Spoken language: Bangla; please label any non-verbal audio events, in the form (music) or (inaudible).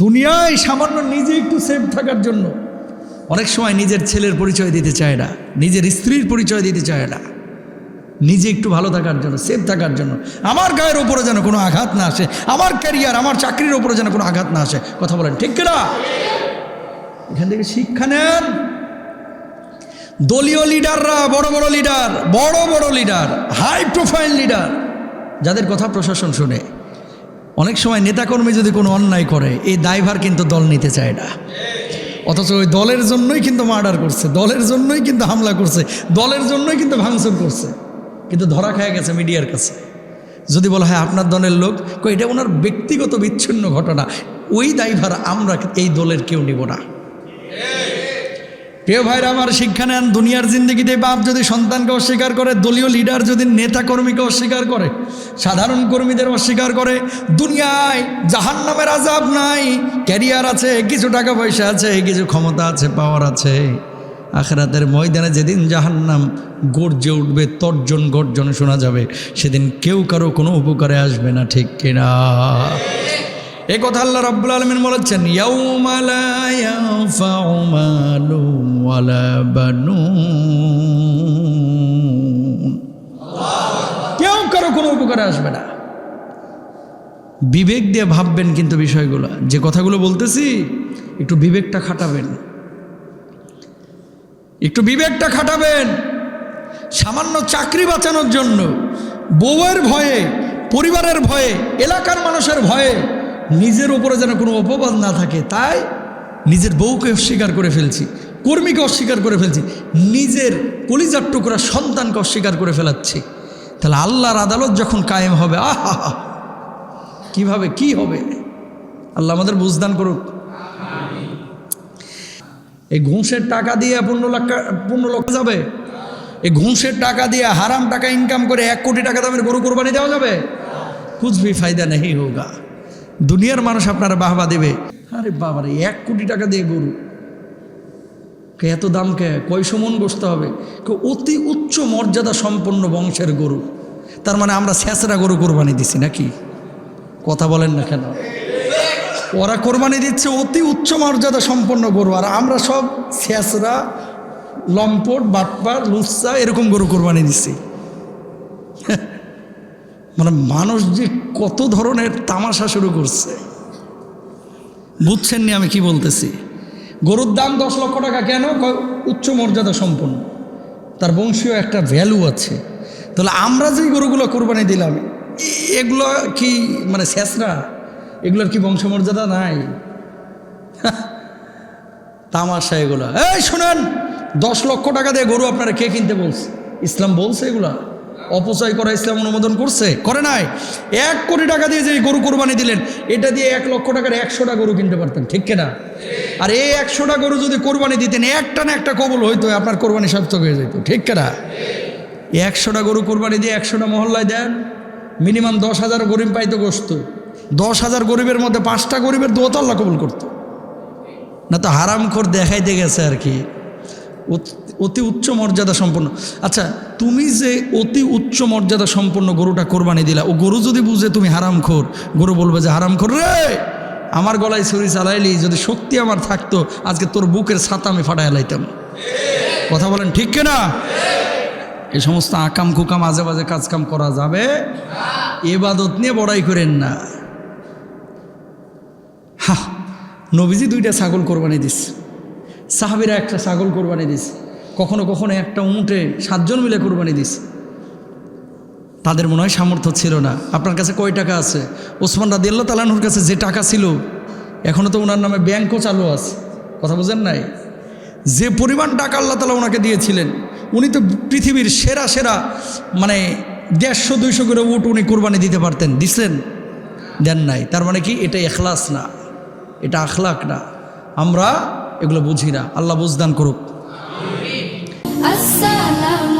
দুনিয়ায় সামান্য নিজে একটু সেফ থাকার জন্য অনেক সময় নিজের ছেলের পরিচয় দিতে চায় না, নিজের স্ত্রীর পরিচয় দিতে চায় না। নিজে একটু ভালো থাকার জন্য সেফ থাকার জন্য। আমার গায়ের ওপরে যেন কোনো আঘাত না আসে, আমার ক্যারিয়ার আমার চাকরির ওপরে যেন কোনো আঘাত না আসে, কথা বলেন ঠিক কিনা? এখান থেকে শিক্ষা নেন। দলীয় লিডাররা বড় বড় লিডার বড় বড় লিডার হাই প্রোফাইল লিডার যাদের কথা প্রশাসন শুনে। অনেক সময় নেতাকর্মী যদি কোনো অন্যায় করে, এই দায়ভার কিন্তু দল নিতে চায় না। অথচ ওই দলের জন্যই কিন্তু মার্ডার করছে, দলের জন্যই কিন্তু হামলা করছে, দলের জন্যই কিন্তু ভাঙচুর করছে। কিন্তু ধরা খায় গেছে মিডিয়ার কাছে। যদি বলা হয় আপনার দলের লোক, কই এটা ওনার ব্যক্তিগত বিচ্ছিন্ন ঘটনা, ওই দায়ভার আমরা এই দলের কেউ নিব না। প্রিয় ভাইরা, আমার শিক্ষা নেন, দুনিয়ার জিন্দগিতে বাপ যদি সন্তানকে অস্বীকার করে, দলীয় লিডার যদি নেতা কর্মীকে অস্বীকার করে, সাধারণ কর্মীদের অস্বীকার করে, দুনিয়ায় জাহান নামের আজাব নাই ক্যারিয়ার আছে, কিছু টাকা পয়সা আছে, কিছু ক্ষমতা আছে পাওয়ার আছে। আখরাতের ময়দানে যেদিন জাহান্নাম গর্জে উঠবে, তর্জন গর্জন শোনা যাবে, সেদিন কেউ কারও কোনো উপকারে আসবে না, ঠিক কিনা? এ কথা আল্লাহ রাব্বুল আলামিন বলেছেন, ইয়াউমা লা ওয়ালা বানুন কেউ কারও কোনো উপকারে আসবে না। বিবেক দিয়ে ভাববেন কিন্তু বিষয়গুলো। যে কথাগুলো বলতেছি, একটু বিবেকটা খাটাবেন। একটু বিবেকটা খাটাবেন। সামান্য চাকরি বাঁচানোর জন্য, বউয়ের ভয়ে, পরিবারের ভয়ে, এলাকার মানুষের ভয়ে নিজের উপরে যেন কোনো অপবাদ না থাকে, তাই নিজের বউকে অস্বীকার করে ফেলছি। কর্মীকে অস্বীকার করে ফেলছি, নিজের কলিজার টুকরা সন্তানকে অস্বীকার করে ফেলাচ্ছি। তাহলে আল্লাহর আদালত যখন কায়েম হবে, আহা, কীভাবে, কি হবে? আল্লাহ আমাদের বুঝদান করুক। এই ঘুষের টাকা দিয়ে পনেরো লাখ পনেরো লক্ষ যাবে। এই ঘুষের টাকা দিয়ে হারাম টাকা ইনকাম করে এক কোটি টাকা দামের গরু কোরবানি দেওয়া যাবে? ভি ফায়দা নেই হোগা। দুনিয়ার মানুষ আপনারা বাহবা দেবে। আরে বাবারে, এক কোটি টাকা দিয়ে গরু। কে এত দাম কে? কয়শো মন বসতে হবে। কে অতি উচ্চ মর্যাদা সম্পন্ন বংশের গরু। তার মানে আমরা স্যাঁচরা গরু কোরবানি দিছি নাকি? কথা বলেন না কেন? ওরা কোরবানি দিচ্ছে অতি উচ্চ মর্যাদা সম্পন্ন গরু, আর আমরা সব স্যাঁচরা লম্পট, বাটপার, লুচ্চা এরকম গরু কোরবানি দিচ্ছি (laughs) মানে মানুষ যে কত ধরনের তামাশা শুরু করছে। বুঝছেন নি আমি কি বলতেছি? গরুর দাম দশ লক্ষ টাকা কেন? উচ্চ মর্যাদা সম্পন্ন। তার বংশীয় একটা ভ্যালু আছে। তাহলে আমরা যেই গরুগুলো কোরবানি দিলাম এগুলো কি মানে শেষরা? এগুলোর কি বংশমর্যাদা নাই? (laughs) তামাশা এগুলো। এই শুনেন, দশ লক্ষ টাকা দিয়ে গরু আপনারা কে কিনতে বলছে? ইসলাম বলছে এগুলা। অপচয় করা ইসলাম অনুমোদন করছে? করে নাই? এক কোটি টাকা দিয়ে যে গরু কোরবানি দিলেন, এটা দিয়ে এক লক্ষ টাকার একশোটা গরু কিনতে পারতেন, ঠিক কিনা আর এই একশোটা গরু যদি কোরবানি দিতেন, একটা না একটা কবল হইতো, আপনার কোরবানি সার্থক হয়ে যেত ঠিক কিনা একশোটা গরু কোরবানি দিয়ে একশোটা মহল্লায় দেন, মিনিমাম দশ হাজার গরিব পাইতো গোস্ত। দশ হাজার গরিবের মধ্যে পাঁচটা গরিবের দোতল্লা কবুল করতো। না তো হারাম হারামখোর দেখাইতে গেছে আর কি। অত- উচ্চ মর্যাদা সম্পন্ন। আচ্ছা তুমি যে অতি উচ্চ মর্যাদা সম্পন্ন গরুটা কোরবানি দিলা, ও গরু যদি বুঝে তুমি হারামখোর, গরু বলবে যে হারামখোর রে! আমার গলায় ছুরি চালাইলি, যদি শক্তি আমার থাকতো, আজকে তোর বুকের ছাতা আমি ফাটাই লাইতাম। কথা বলেন ঠিক কিনা? এই সমস্ত আকাম কুকাম আজে বাজে কাজকাম করা যাবে? এবাদত নিয়ে বড়াই করেন না। হা নবীজি দুইটা ছাগল কোরবানি দিস সাহাবিরা একটা ছাগল কোরবানি দিস কখনো কখনো একটা উঁটে সাতজন মিলে কোরবানি দিস তাদের মনে হয় সামর্থ্য ছিল না। আপনার কাছে কয় টাকা আছে? ওসমান রাদিয়াল্লাহ তালানুর কাছে যে টাকা ছিল এখনও তো ওনার নামে ব্যাংকও চালু আছে। কথা বুঝেন নাই? যে পরিমাণ টাকা আল্লাহ তালা ওনাকে দিয়েছিলেন, উনি তো পৃথিবীর সেরা সেরা মানে দেড়শো, দুইশো করে উট উনি কোরবানি দিতে পারতেন। দিছেন? দেন নাই। তার মানে কি? এটা এখলাস না। এটা আখলাক না। আমরা এগুলো বুঝি না। আল্লাহ বুঝদান করুক। আসসালামু